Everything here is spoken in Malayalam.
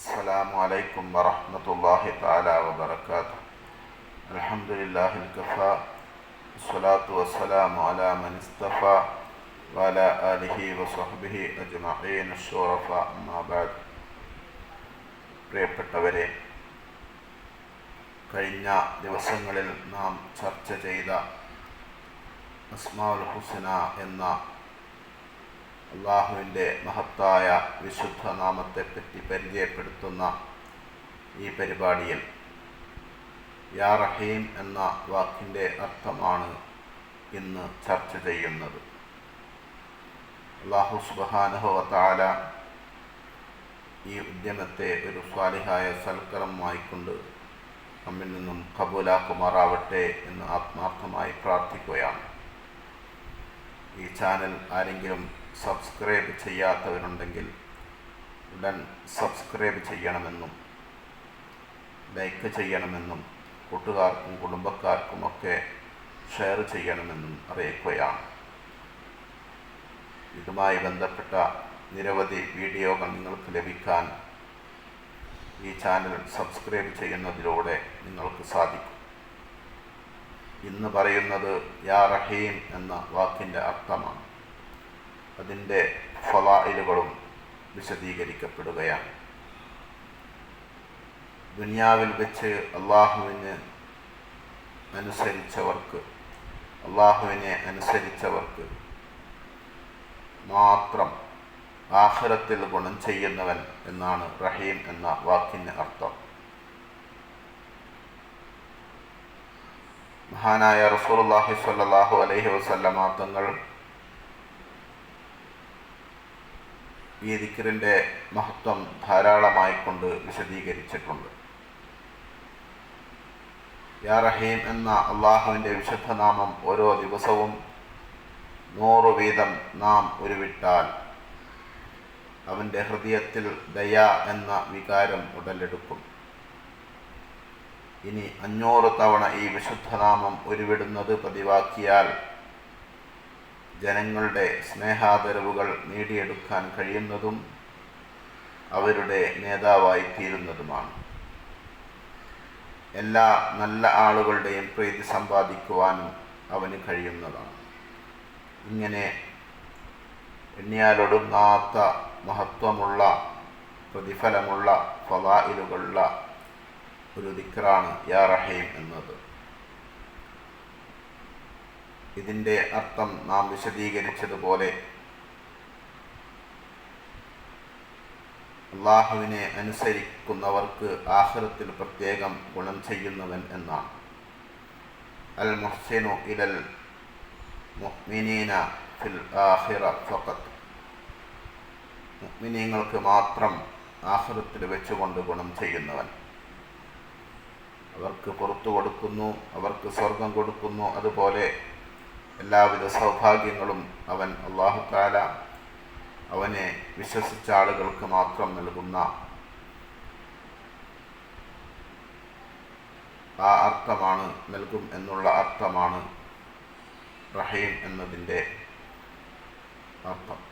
السلام عليكم ورحمة الله تعالى وبركاته الحمد لله الكفى الصلاة والسلام على من اصطفى وعلى آله وصحبه أجمعين الشرفاء أما بعد പ്രിയപ്പെട്ടവരെ കഴിഞ്ഞ ദിവസങ്ങളിൽ നാം ചർച്ച ചെയ്ത അസ്മാഉൽ ഹുസന എന്ന അള്ളാഹുവിന്റെ മഹത്തായ വിശുദ്ധ നാമത്തെപ്പറ്റി പരിചയപ്പെടുത്തുന്ന ഈ പരിപാടിയിൽ യാ റഹീം എന്ന വാക്കിന്റെ അർത്ഥമാണ് ഇന്ന് ചർച്ച ചെയ്യുന്നത്. അള്ളാഹു സുബാനുഭവത്താല ഈ ഉദ്യമത്തെ ഒരു സ്വാലിഹായ സൽക്കരമായിക്കൊണ്ട് നമ്മിൽ നിന്നും കബൂലാക്കുമാറാവട്ടെ എന്ന് ആത്മാർത്ഥമായി പ്രാർത്ഥിക്കുകയാണ്. ഈ ചാനൽ ആരെങ്കിലും സബ്സ്ക്രൈബ് ചെയ്യാത്തവരുണ്ടെങ്കിൽ ഉടൻ സബ്സ്ക്രൈബ് ചെയ്യണമെന്നും ലൈക്ക് ചെയ്യണമെന്നും കൂട്ടുകാർക്കും കുടുംബക്കാർക്കും ഒക്കെ ഷെയർ ചെയ്യണമെന്നും അറിയിക്കുകയാണ്. ഇതുമായി ബന്ധപ്പെട്ട നിരവധി വീഡിയോകൾ നിങ്ങൾക്ക് ലഭിക്കാൻ ഈ ചാനൽ സബ്സ്ക്രൈബ് ചെയ്യുന്നതിലൂടെ നിങ്ങൾക്ക് സാധിക്കും. ഇന്ന് പറയുന്നത് യാ റഹീം എന്ന വാക്കിന്റെ അർത്ഥമാണ്. അതിന്റെ ഫലായിലുകളും വിശദീകരിക്കപ്പെടുകയാണ്. ദുനിയാവിൽ വെച്ച് അള്ളാഹുവിന് അനുസരിച്ചവർക്ക് അള്ളാഹുവിനെ അനുസരിച്ചവർക്ക് മാത്രം ആഹ്റത്തിൽ ഗുണം ചെയ്യുന്നവൻ എന്നാണ് റഹീം എന്ന വാക്കിന് അർത്ഥം. മഹാനായ റസൂലുള്ളാഹി സ്വല്ലല്ലാഹു അലൈഹി വസല്ലമ തങ്ങൾ ഈ ദിക്കറിന്റെ മഹത്വം ധാരാളമായി കൊണ്ട് വിശദീകരിച്ചിട്ടുണ്ട്. യാ റഹീം എന്ന അള്ളാഹുവിന്റെ വിശുദ്ധനാമം ഓരോ ദിവസവും നൂറ് വീതം നാം ഉരുവിട്ടാൽ അവന്റെ ഹൃദയത്തിൽ ദയ എന്ന വികാരം ഉടലെടുക്കും. ഇനി അഞ്ഞൂറ് തവണ ഈ വിശുദ്ധനാമം ഉരുവിടുന്നത് പതിവാക്കിയാൽ ജനങ്ങളുടെ സ്നേഹാദരവുകൾ നേടിയെടുക്കാൻ കഴിയുന്നതും അവരുടെ നേതാവായി തീരുന്നതുമാണ് എല്ലാ നല്ല ആളുകളുടെയും പ്രീതി സമ്പാദിക്കുവാനും അവന് കഴിയുന്നതാണ്. ഇങ്ങനെ എണ്ണിയാലൊടുങ്ങാത്ത മഹത്വമുള്ള പ്രതിഫലമുള്ള ഫലായിലുകളുള്ള ഒരു ദിക്റാണ് യാ റഹീം എന്നത്. ഇതിന്റെ അർത്ഥം നാം വിശദീകരിച്ചതുപോലെ അള്ളാഹുവിനെ അനുസരിക്കുന്നവർക്ക് ആഹ്റത്തിൽ പ്രത്യേകം ഗുണം ചെയ്യുന്നവൻ എന്നാണ്. അൽ മുഹ്സിനു ഇലൽ മുഹ്മിനീന ഫിൽ ആഹിറ ഫഖത്ത് മുഹ്മിനീങ്ങൾക്ക് മാത്രം ആഹ്റത്തിൽ വെച്ചുകൊണ്ട് ഗുണം ചെയ്യുന്നവൻ. അവർക്ക് പുറത്തു കൊടുക്കുന്നു അവർക്ക് സ്വർഗം കൊടുക്കുന്നു അതുപോലെ എല്ലാവിധ സൗഭാഗ്യങ്ങളും അവൻ അള്ളാഹു താല അവനെ വിശ്വസിച്ച ആളുകൾക്ക് മാത്രം നൽകുന്ന ആ അർത്ഥമാണ് നൽകും എന്നുള്ള അർത്ഥമാണ് റഹീം എന്നതിന്റെ അർത്ഥം.